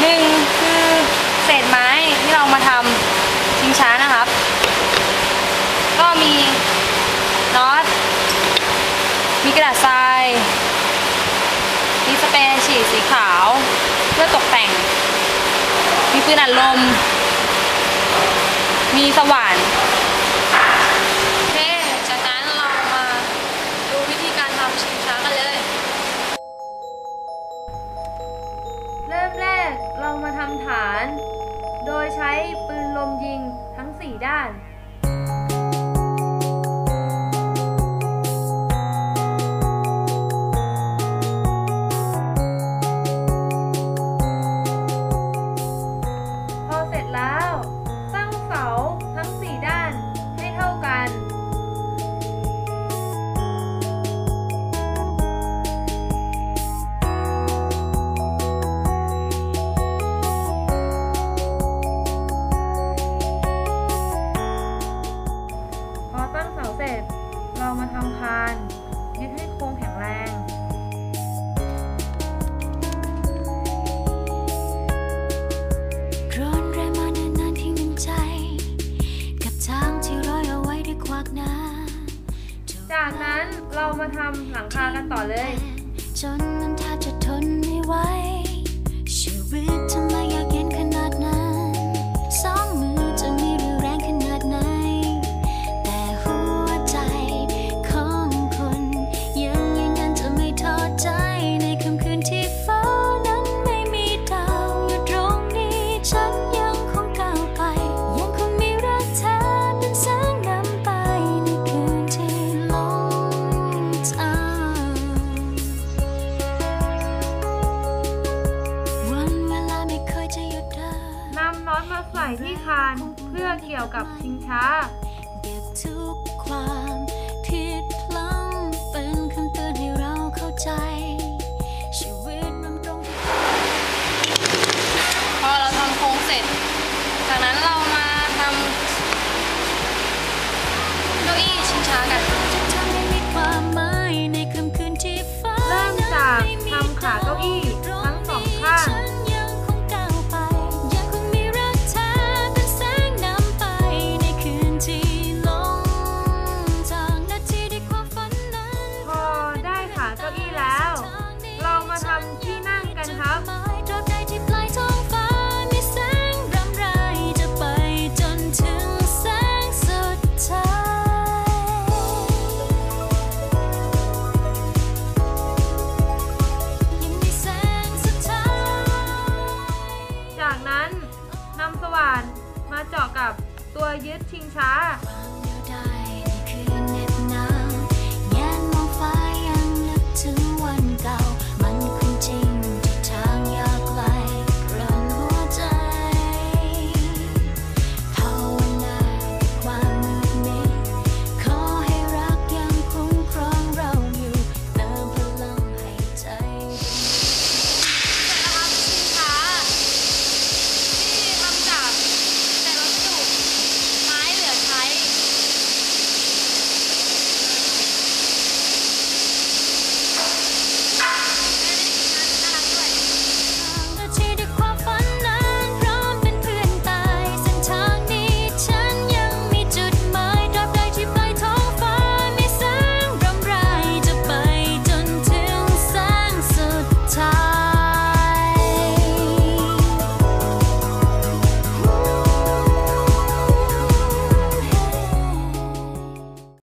หนึ่งคือเศษไม้ที่เรามาทำชิงช้านะครับ ก็มีน็อตมีกระดาษทรายมีสเปรย์ฉีดสีขาว เพื่อตกแต่ง มีปืนอัดลม มีสว่าน เรามาทำฐาน โดยใช้ปืนลมยิงทั้ง 4 ด้าน จากนั้นเรามาทำหลังคากันต่อเลย จนมันแทบจะทน นนำน็อตมาใส่ที่คานเพื่อเกี่ยวกับชิงช้าทุกความผิดพลั้งเป็นคำเตือนให้เราเข้าใจาเจาะกับตัวยึดชิงช้า